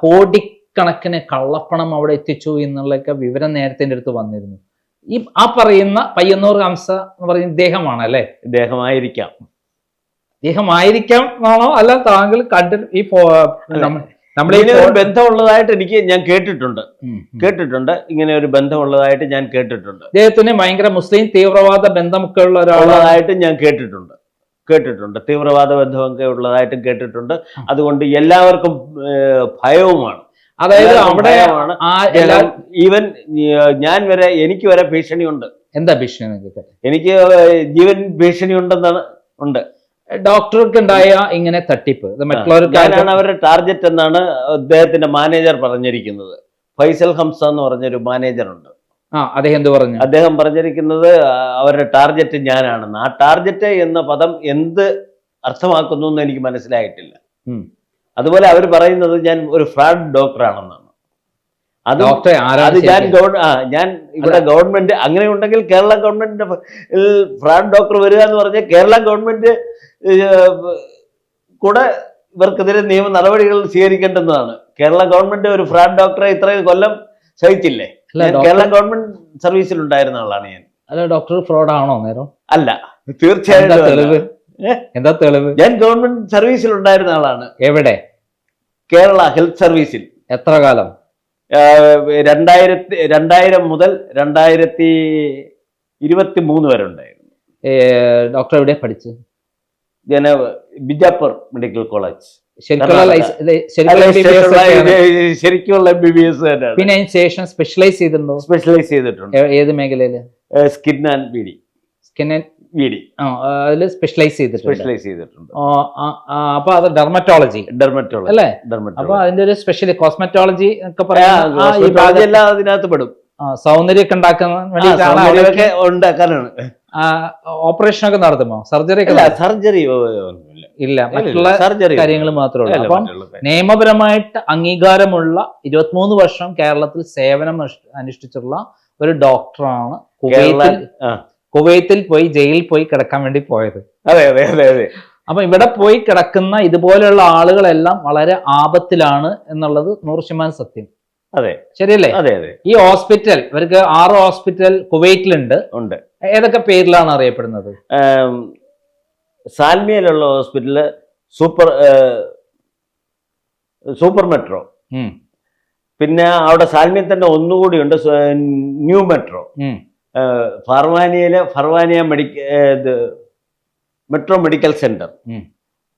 കോടിക്കണക്കിന് കള്ളപ്പണം അവിടെ എത്തിച്ചു എന്നുള്ളൊക്കെ വിവരം നേരത്തെ അടുത്ത് വന്നിരുന്നു. ഈ ആ പറയുന്ന പയ്യന്നൂർ ഹംസ എന്ന് പറയുന്ന ഇദ്ദേഹമാണ് അല്ലേ? ഇദ്ദേഹമായിരിക്കാം. ഇദ്ദേഹമായിരിക്കാം എന്നാണോ? അല്ല താങ്കൾ കണ്ടു ഈ നമ്മളെ ബന്ധമുള്ളതായിട്ട് എനിക്ക് ഞാൻ കേട്ടിട്ടുണ്ട്. കേട്ടിട്ടുണ്ട്. ഇങ്ങനെ ഒരു ബന്ധമുള്ളതായിട്ട് ഞാൻ കേട്ടിട്ടുണ്ട്. ഇദ്ദേഹത്തിന് ഭയങ്കര മുസ്ലിം തീവ്രവാദ ബന്ധമൊക്കെ ഉള്ള ഒരാളായിട്ട് ഞാൻ കേട്ടിട്ടുണ്ട്. കേട്ടിട്ടുണ്ട്. തീവ്രവാദ ബന്ധമൊക്കെ ഉള്ളതായിട്ടും കേട്ടിട്ടുണ്ട്. അതുകൊണ്ട് എല്ലാവർക്കും ഭയവുമാണ്. അതായത് അവിടെ ഈവൻ ഞാൻ വരെ എനിക്ക് വരെ ഭീഷണിയുണ്ട്. എന്താ ഭീഷണി എനിക്ക് ജീവൻ ഭീഷണി ഉണ്ടെന്നാണ് ഉണ്ട്. ഡോക്ടർക്ക് ഉണ്ടായ ഇങ്ങനെ തട്ടിപ്പ് ഇത് മറ്റുള്ളവർക്ക് ഞാനാണ് അവരുടെ ടാർഗറ്റ് എന്നാണ് അദ്ദേഹത്തിന്റെ മാനേജർ പറഞ്ഞിരിക്കുന്നത്. ഫൈസൽ ഹംസ എന്ന് പറഞ്ഞൊരു മാനേജർ ഉണ്ട് ആ അദ്ദേഹം എന്ത് പറഞ്ഞു? അദ്ദേഹം പറഞ്ഞിരിക്കുന്നത് അവരുടെ ടാർഗറ്റ് ഞാനാണെന്ന്. ആ ടാർഗറ്റ് എന്ന പദം എന്ത് അർത്ഥമാക്കുന്നു എന്ന് എനിക്ക് മനസ്സിലായിട്ടില്ല. അതുപോലെ അവർ പറയുന്നത് ഞാൻ ഒരു ഫ്രാഡ് ഡോക്ടറാണെന്നാണ്. അത് അത് ഞാൻ ആ ഞാൻ ഇവിടെ ഗവൺമെന്റ് അങ്ങനെ ഉണ്ടെങ്കിൽ കേരള ഗവൺമെന്റിന്റെ ഫ്രാഡ് ഡോക്ടർ വരിക എന്ന് പറഞ്ഞാൽ കേരള ഗവൺമെന്റ് കൂടെ ഇവർക്കെതിരെ നിയമ നടപടികൾ സ്വീകരിക്കേണ്ടുന്നതാണ്. കേരള ഗവൺമെന്റ് ഒരു ഫ്രാഡ് ഡോക്ടറെ ഇത്രയും കൊല്ലം സഹിച്ചില്ലേ? കേരള ഗവൺമെന്റ് സർവീസിൽ ഉണ്ടായിരുന്ന ആളാണ് ഞാൻ. അല്ല ഡോക്ടർ ഫ്രോഡ് ആണോ നേരം അല്ല. തീർച്ചയായിട്ടും? എന്താ തെളിവ്? ഞാൻ ഗവൺമെന്റ് സർവീസിൽ ഉണ്ടായിരുന്ന ആളാണ്. എവിടെ? കേരള ഹെൽത്ത് സർവീസിൽ. എത്ര കാലം? രണ്ടായിരത്തി രണ്ടായിരം മുതൽ രണ്ടായിരത്തി ഇരുപത്തി മൂന്ന് വരെ ഉണ്ടായിരുന്നു. ഡോക്ടർ എവിടെ പഠിച്ചു ഞാൻ ബിജാപ്പൂർ മെഡിക്കൽ കോളേജ്. ശരിക്കുള്ള എം ബി ബി എസ് പിന്നെ അതിന് ശേഷം സ്പെഷ്യലൈസ് ചെയ്തിട്ടുണ്ട്? സ്പെഷ്യലൈസ് ചെയ്തിട്ടുണ്ട്. ഏത് മേഖലയിൽ? Skin and VD. Skin B ആ അതിൽ സ്പെഷ്യലൈസ് ചെയ്തിട്ടുണ്ട്. സ്പെഷ്യലൈസ് ചെയ്തിട്ടുണ്ട്. അപ്പൊ അത് ഡെർമറ്റോളജി ഡെർമറ്റോളജി അല്ലേ? അപ്പൊ അതിന്റെ ഒരു സ്പെഷ്യൽ കോസ്മെറ്റോളജി ഒക്കെ പറയാം എല്ലാം അതിനകത്ത് പെടും. സൗന്ദര്യമൊക്കെ സൗന്ദര്യമൊക്കെ ഉണ്ടാക്കാനാണ് ഓപ്പറേഷൻ ഒക്കെ നടത്തുമോ? സർജറി സർജറി ഇല്ല മറ്റുള്ള സർജറി കാര്യങ്ങൾ മാത്രമേ ഉള്ളൂ. അപ്പം നിയമപരമായിട്ട് അംഗീകാരമുള്ള ഇരുപത്തിമൂന്ന് വർഷം കേരളത്തിൽ സേവനം അനുഷ്ഠിച്ചിട്ടുള്ള അനുഷ്ഠിച്ചുള്ള ഒരു ഡോക്ടറാണ് കുവൈത്തിൽ. കുവൈത്തിൽ പോയി ജയിലിൽ പോയി കിടക്കാൻ വേണ്ടി പോയത്. അതെ അതെ അതെ അതെ. അപ്പൊ ഇവിടെ പോയി കിടക്കുന്ന ഇതുപോലെയുള്ള ആളുകളെല്ലാം വളരെ ആപത്തിലാണ് എന്നുള്ളത് നൂറ് ശതമാനം സത്യം. അതെ. ശരിയല്ലേ? അതെ അതെ. ഈ ഹോസ്പിറ്റൽ ഇവർക്ക് ആറ് ഹോസ്പിറ്റൽ കുവൈറ്റിലുണ്ട്. ഉണ്ട്. ഏതൊക്കെ പേരിലാണ് അറിയപ്പെടുന്നത്? സാൽമിയയിലുള്ള ഹോസ്പിറ്റൽ സൂപ്പർ സൂപ്പർ മെട്രോ. പിന്നെ അവിടെ സാൽമിയ തന്നെ ഒന്നുകൂടി ഉണ്ട് new metro. ഫർവാനിയയിലെ Farwaniya medica metro medical centre.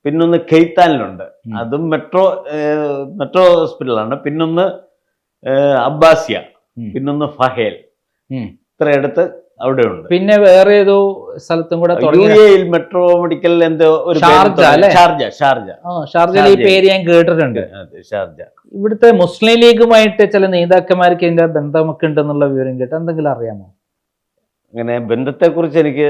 പിന്നൊന്ന് കെയ്ത്താനിലുണ്ട്. അതും മെട്രോ മെട്രോ ഹോസ്പിറ്റലാണ്. പിന്നൊന്ന് അബ്ബാസിയ. പിന്നൊന്ന് ഫഹേൽ. ഇത്രയിടത്ത് അവിടെ ഉണ്ട് പിന്നെ വേറെ ഏതോ സ്ഥലത്തും കൂടെ മെട്രോ മെഡിക്കൽ എന്തോ ഒരു ഷാർജ? Sharjah Sharjah. ഷാർജയിൽ ഈ പേര് ഞാൻ കേട്ടിട്ടുണ്ട്. ഷാർജ. ഇവിടുത്തെ മുസ്ലിം ലീഗുമായിട്ട് ചില നേതാക്കന്മാർക്ക് ഇതിന്റെ ബന്ധമൊക്കെ ഉണ്ടെന്നുള്ള വിവരം കേട്ട് എന്തെങ്കിലും അറിയാമോ? അങ്ങനെ ബന്ധത്തെക്കുറിച്ച് എനിക്ക്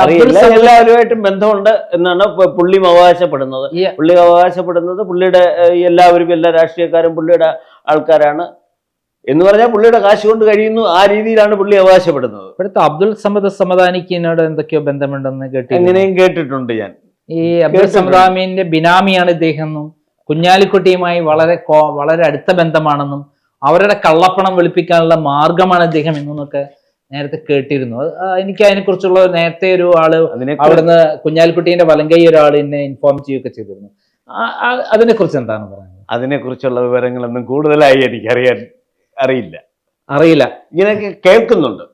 അറിയില്ല. എല്ലാവരുമായിട്ടും ബന്ധമുണ്ട് എന്നാണ് പുള്ളി അവകാശപ്പെടുന്നത്. പുള്ളി അവകാശപ്പെടുന്നത് പുള്ളിയുടെ എല്ലാവരും എല്ലാ രാഷ്ട്രീയക്കാരും പുള്ളിയുടെ ആൾക്കാരാണ്. എന്ന് പറഞ്ഞാൽ പുള്ളിയുടെ കാശ് കൊണ്ട് കഴിയുന്നു ആ രീതിയിലാണ് പുള്ളി അവകാശപ്പെടുന്നത്. ഇവിടുത്തെ അബ്ദുൾ സമദ് സമദാനിക്കിനോട് എന്തൊക്കെയോ ബന്ധമുണ്ടെന്ന് കേട്ടി എങ്ങനെയും കേട്ടിട്ടുണ്ട് ഞാൻ. ഈ അബ്ദുൾ സമദാമീന്റെ സമദാമിന്റെ ബിനാമിയാണ് ഇദ്ദേഹം എന്നും കുഞ്ഞാലിക്കുട്ടിയുമായി വളരെ വളരെ അടുത്ത ബന്ധമാണെന്നും അവരുടെ കള്ളപ്പണം വെളുപ്പിക്കാനുള്ള മാർഗമാണ് ഇദ്ദേഹം എന്നൊക്കെ നേരത്തെ കേട്ടിരുന്നു. എനിക്ക് അതിനെക്കുറിച്ചുള്ള നേരത്തെ ഒരു ആൾ അവിടുന്ന് കുഞ്ഞാലിക്കുട്ടീന്റെ വലങ്കൈ ഒരാൾ എന്നെ ഇൻഫോം ചെയ്യുകയൊക്കെ ചെയ്തിരുന്നു. അതിനെ കുറിച്ച് എന്താണ് പറയുന്നത്? അതിനെക്കുറിച്ചുള്ള വിവരങ്ങളൊന്നും കൂടുതലായി എനിക്ക് അറിയാൻ അറിയില്ല. അറിയില്ല. ഇങ്ങനെയൊക്കെ കേൾക്കുന്നുണ്ട്.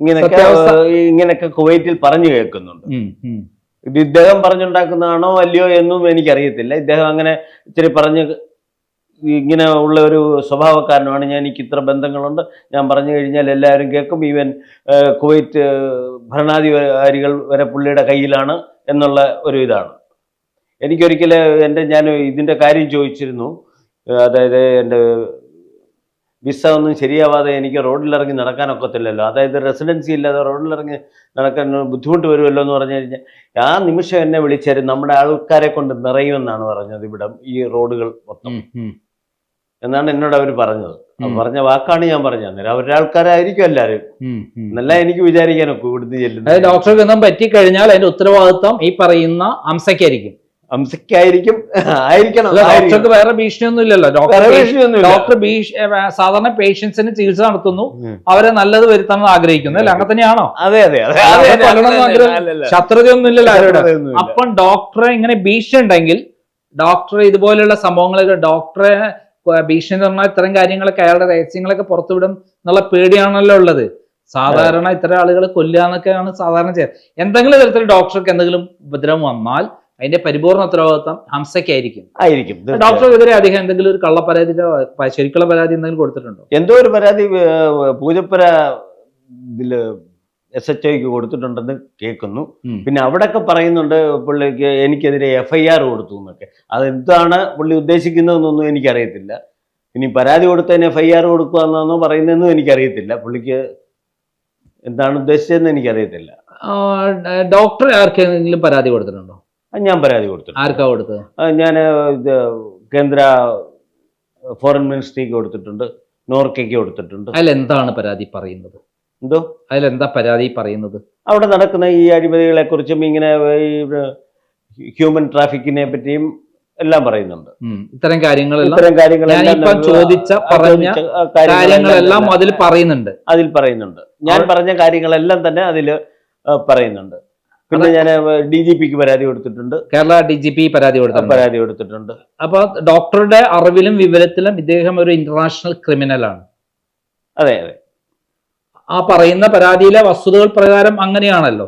ഇങ്ങനെയൊക്കെ ഇങ്ങനെയൊക്കെ കുവൈറ്റിൽ പറഞ്ഞു കേൾക്കുന്നുണ്ട്. ഇത് ഇദ്ദേഹം പറഞ്ഞുണ്ടാക്കുന്നതാണോ അല്ലയോ എന്നും എനിക്കറിയത്തില്ല. ഇദ്ദേഹം അങ്ങനെ ഇച്ചിരി പറഞ്ഞ് ഇങ്ങനെ ഉള്ള ഒരു സ്വഭാവക്കാരനാണ് ഞാൻ. എനിക്ക് ഇത്ര ബന്ധങ്ങളുണ്ട്. ഞാൻ പറഞ്ഞു കഴിഞ്ഞാൽ എല്ലാവരും കേൾക്കും. ഈവൻ കുവൈറ്റ് ഭരണാധികാരികൾ വരെ പുള്ളിയുടെ കയ്യിലാണ് എന്നുള്ള ഒരു ഇതാണ്. എനിക്കൊരിക്കൽ എന്റെ ഞാൻ ഇതിന്റെ കാര്യം ചോദിച്ചിരുന്നു. അതായത് എന്റെ വിസ ഒന്നും ശരിയാവാതെ എനിക്ക് റോഡിലിറങ്ങി നടക്കാനൊക്കത്തില്ലല്ലോ. അതായത് റെസിഡൻസി ഇല്ലാതെ റോഡിലിറങ്ങി നടക്കാൻ ബുദ്ധിമുട്ട് വരുമല്ലോ എന്ന് പറഞ്ഞു കഴിഞ്ഞാൽ ആ നിമിഷം എന്നെ വിളിച്ചാൽ നമ്മുടെ ആൾക്കാരെ കൊണ്ട് നിറയുമെന്നാണ് പറഞ്ഞത് ഇവിടെ ഈ റോഡുകൾ മൊത്തം. എന്നാണ് എന്നോട് അവർ പറഞ്ഞത്. പറഞ്ഞ വാക്കാണ് ഞാൻ പറഞ്ഞത്. അന്നേരം അവരുടെ ആൾക്കാരായിരിക്കും എല്ലാവരും. ഉം. എന്നല്ല എനിക്ക് വിചാരിക്കാനൊക്കെ ഇവിടുന്ന് ചെല്ലുന്നത്. ഡോക്ടർ ബന്ധം പറ്റിക്കഴിഞ്ഞാൽ അതിന്റെ ഉത്തരവാദിത്വം ഈ പറയുന്ന അംസയ്ക്കായിരിക്കും. അംസക്കായിരിക്കും ആയിരിക്കണം. ഡോക്ടർക്ക് വേറെ ഭീഷണിയൊന്നും ഇല്ലല്ലോ ഡോക്ടർ ഡോക്ടർ സാധാരണ പേഷ്യൻസിന് ചികിത്സ നടത്തുന്നു. അവരെ നല്ലത് വരുത്തണം ആഗ്രഹിക്കുന്നു. അല്ലെ? അങ്ങനെ തന്നെയാണോ? അതെ അതെ. ശത്രുതയൊന്നും ഇല്ലല്ലോ അവരോട് അപ്പം ഡോക്ടറെ ഇങ്ങനെ ഭീഷണി ഉണ്ടെങ്കിൽ ഡോക്ടറെ ഇതുപോലെയുള്ള സംഭവങ്ങളൊക്കെ ഡോക്ടറെ ഭീഷണി എന്ന് പറഞ്ഞാൽ ഇത്തരം കാര്യങ്ങളൊക്കെ അയാളുടെ രഹസ്യങ്ങളൊക്കെ പുറത്തുവിടും എന്നുള്ള പേടിയാണല്ലോ ഉള്ളത്. സാധാരണ ഇത്തരം ആളുകൾ കൊല്ലുക എന്നൊക്കെയാണ് സാധാരണ ചെയ്യുക എന്തെങ്കിലും തരത്തിൽ ഡോക്ടർക്ക് എന്തെങ്കിലും ഉപദ്രവം വന്നാൽ അതിന്റെ പരിപൂർണ ഉത്തരവാദിത്വം ഹംസയ്ക്കായിരിക്കും. ആയിരിക്കും. ഡോക്ടർക്കെതിരെ അധികം എന്തെങ്കിലും ഒരു കള്ള പരാതി ശരിക്കുള്ള പരാതി എന്തെങ്കിലും കൊടുത്തിട്ടുണ്ടോ? എന്തോ ഒരു പരാതി പൂജപ്പുര ഇതിൽ എസ് എച്ച് ഐക്ക് കൊടുത്തിട്ടുണ്ടെന്ന് കേൾക്കുന്നു. പിന്നെ അവിടെയൊക്കെ പറയുന്നുണ്ട് പുള്ളിക്ക് എനിക്കെതിരെ എഫ് ഐ ആർ കൊടുത്തു എന്നൊക്കെ. അതെന്താണ് പുള്ളി ഉദ്ദേശിക്കുന്നതെന്നൊന്നും എനിക്കറിയത്തില്ല. ഇനി പരാതി കൊടുത്തതിന് എഫ് ഐ ആർ കൊടുക്കുക എന്നാണോ പറയുന്നതെന്നും എനിക്കറിയത്തില്ല. പുള്ളിക്ക് എന്താണ് ഉദ്ദേശിച്ചതെന്ന് എനിക്കറിയത്തില്ല. ഡോക്ടർ ആർക്കെങ്കിലും പരാതി കൊടുത്തിട്ടുണ്ടോ? ഞാൻ പരാതി കൊടുത്തിട്ടുണ്ട്. ആർക്കാ കൊടുത്തത്? ഞാൻ കേന്ദ്ര ഫോറിൻ മിനിസ്ട്രിക്ക് കൊടുത്തിട്ടുണ്ട്. നോർക്കയ്ക്ക് കൊടുത്തിട്ടുണ്ട്. അതിൽ എന്താണ് പരാതി പറയുന്നത്? എന്തോ? അതിലെന്താ പരാതി പറയുന്നത്? അവിടെ നടക്കുന്ന ഈ അഴിമതികളെ കുറിച്ചും ഇങ്ങനെ ഈ ഹ്യൂമൻ ട്രാഫിക്കിനെ പറ്റിയും എല്ലാം പറയുന്നുണ്ട്. ഇത്തരം കാര്യങ്ങളെല്ലാം ഇത്തരം കാര്യങ്ങളെല്ലാം ചോദിച്ച പറഞ്ഞ കാര്യങ്ങളെല്ലാം അതിൽ പറയുന്നുണ്ട്. അതിൽ പറയുന്നുണ്ട്. ഞാൻ പറഞ്ഞ കാര്യങ്ങളെല്ലാം തന്നെ അതിൽ പറയുന്നുണ്ട്. പിന്നെ ഞാൻ ഡി ജി പിക്ക് പരാതി കൊടുത്തിട്ടുണ്ട്. കേരള ഡി ജി പി പരാതി കൊടുത്തിട്ടുണ്ട്. പരാതി കൊടുത്തിട്ടുണ്ട്. അപ്പൊ ഡോക്ടറുടെ അറിവിലും വിവരത്തിലും ഇദ്ദേഹം ഒരു ഇന്റർനാഷണൽ ക്രിമിനലാണ്. അതെ അതെ. ആ പറയുന്ന പരാതിയിലെ വസ്തുതകൾ പ്രകാരം അങ്ങനെയാണല്ലോ.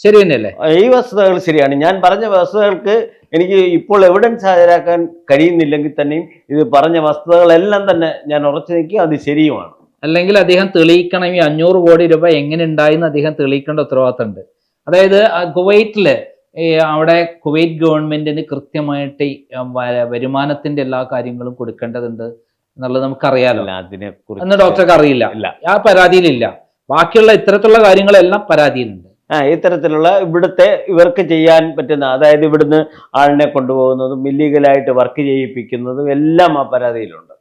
ശരി തന്നെയല്ലേ? ഈ വസ്തുതകൾ ശരിയാണ്. ഞാൻ പറഞ്ഞ വസ്തുതകൾക്ക് എനിക്ക് ഇപ്പോൾ എവിഡൻസ് ഹാജരാക്കാൻ കഴിയുന്നില്ലെങ്കിൽ തന്നെയും ഇത് പറഞ്ഞ വസ്തുതകളെല്ലാം തന്നെ ഞാൻ ഉറച്ചു നിൽക്കുക അത് ശരിയുമാണ്. അല്ലെങ്കിൽ അദ്ദേഹം തെളിയിക്കണം ഈ അഞ്ഞൂറ് കോടി രൂപ എങ്ങനെ ഉണ്ടായിന്ന് അദ്ദേഹം തെളിയിക്കേണ്ട ഉത്തരവാദിത്തമുണ്ട്. അതായത് കുവൈറ്റിൽ അവിടെ കുവൈറ്റ് ഗവൺമെന്റിന് കൃത്യമായിട്ട് വരുമാനത്തിന്റെ എല്ലാ കാര്യങ്ങളും കൊടുക്കേണ്ടതുണ്ട്. എന്നുള്ളത് നമുക്കറിയാലോ. അതിനെ എന്ന് ഡോക്ടർക്ക് അറിയില്ല. ഇല്ല. ആ പരാതിയിലില്ല. ബാക്കിയുള്ള ഇത്തരത്തിലുള്ള കാര്യങ്ങളെല്ലാം പരാതിയിലുണ്ട്. ആ ഇത്തരത്തിലുള്ള ഇവിടുത്തെ ഇവർക്ക് ചെയ്യാൻ പറ്റുന്ന അതായത് ഇവിടുന്ന് ആളിനെ കൊണ്ടുപോകുന്നതും ഇല്ലീഗലായിട്ട് വർക്ക് ചെയ്യിപ്പിക്കുന്നതും എല്ലാം ആ പരാതിയിലുണ്ട്.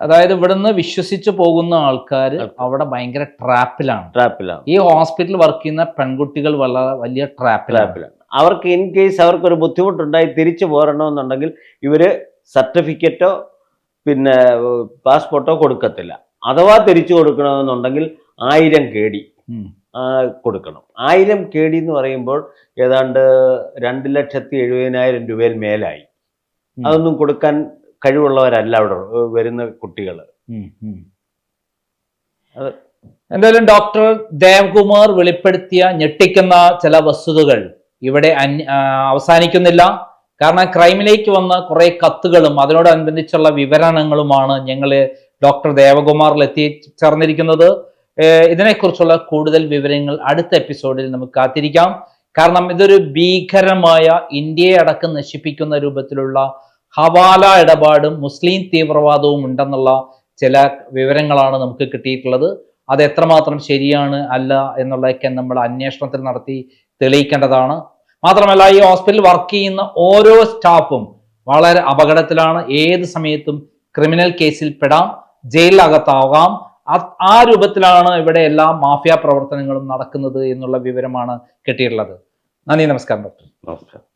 അതായത് ഇവിടുന്ന് വിശ്വസിച്ച് പോകുന്ന ആൾക്കാർ അവിടെ ഭയങ്കര ട്രാപ്പിലാണ്. ട്രാപ്പിലാണ്. ഈ ഹോസ്പിറ്റലിൽ വർക്ക് ചെയ്യുന്ന പെൺകുട്ടികൾ വളരെ വലിയ ട്രാപ്പിലാണ്. ട്രാപ്പിലാണ്. അവർക്ക് ഇൻ കേസ് അവർക്കൊരു ബുദ്ധിമുട്ടുണ്ടായി തിരിച്ചു പോരണമെന്നുണ്ടെങ്കിൽ ഇവർ സർട്ടിഫിക്കറ്റോ പിന്നെ പാസ്പോർട്ടോ കൊടുക്കത്തില്ല. അഥവാ തിരിച്ചു കൊടുക്കണമെന്നുണ്ടെങ്കിൽ ആയിരം കെ ഡി കൊടുക്കണം. ആയിരം കേടി ഡി എന്ന് പറയുമ്പോൾ ഏതാണ്ട് രണ്ട് ലക്ഷത്തി എഴുപതിനായിരം രൂപയിൽ മേലായി. അതൊന്നും കൊടുക്കാൻ കഴിവുള്ളവരല്ല അവിടെ വരുന്ന കുട്ടികൾ. എന്തായാലും ഡോക്ടർ ദേവകുമാർ വെളിപ്പെടുത്തിയ ഞെട്ടിക്കുന്ന ചില വസ്തുതകൾ ഇവിടെ അന്യ- അവസാനിക്കുന്നില്ല. കാരണം ക്രൈമിലേക്ക് വന്ന കുറെ കത്തുകളും അതിനോടനുബന്ധിച്ചുള്ള വിവരണങ്ങളുമാണ് ഞങ്ങൾ ഡോക്ടർ ദേവകുമാറിൽ എത്തിച്ചേർന്നിരിക്കുന്നത് ഇതിനെക്കുറിച്ചുള്ള കൂടുതൽ വിവരങ്ങൾ അടുത്ത എപ്പിസോഡിൽ നമുക്ക് കാത്തിരിക്കാം. കാരണം ഇതൊരു ഭീകരമായ ഇന്ത്യയെ അടക്കം നശിപ്പിക്കുന്ന രൂപത്തിലുള്ള ഹവാല ഇടപാടും മുസ്ലിം തീവ്രവാദവും ഉണ്ടെന്നുള്ള ചില വിവരങ്ങളാണ് നമുക്ക് കിട്ടിയിട്ടുള്ളത്. അത് എത്രമാത്രം ശരിയാണ് അല്ല എന്നുള്ളതൊക്കെ നമ്മൾ അന്വേഷണത്തിൽ നടത്തി തെളിയിക്കേണ്ടതാണ്. മാത്രമല്ല ഈ ഹോസ്പിറ്റലിൽ വർക്ക് ചെയ്യുന്ന ഓരോ സ്റ്റാഫും വളരെ അപകടത്തിലാണ്. ഏത് സമയത്തും ക്രിമിനൽ കേസിൽ പെടാം ജയിലിലകത്താവാം ആ- രൂപത്തിലാണ് ഇവിടെ എല്ലാ മാഫിയ പ്രവർത്തനങ്ങളും നടക്കുന്നത് എന്നുള്ള വിവരമാണ് കിട്ടിയിട്ടുള്ളത്. നന്ദി നമസ്കാരം ഡോക്ടർ. നമസ്കാരം.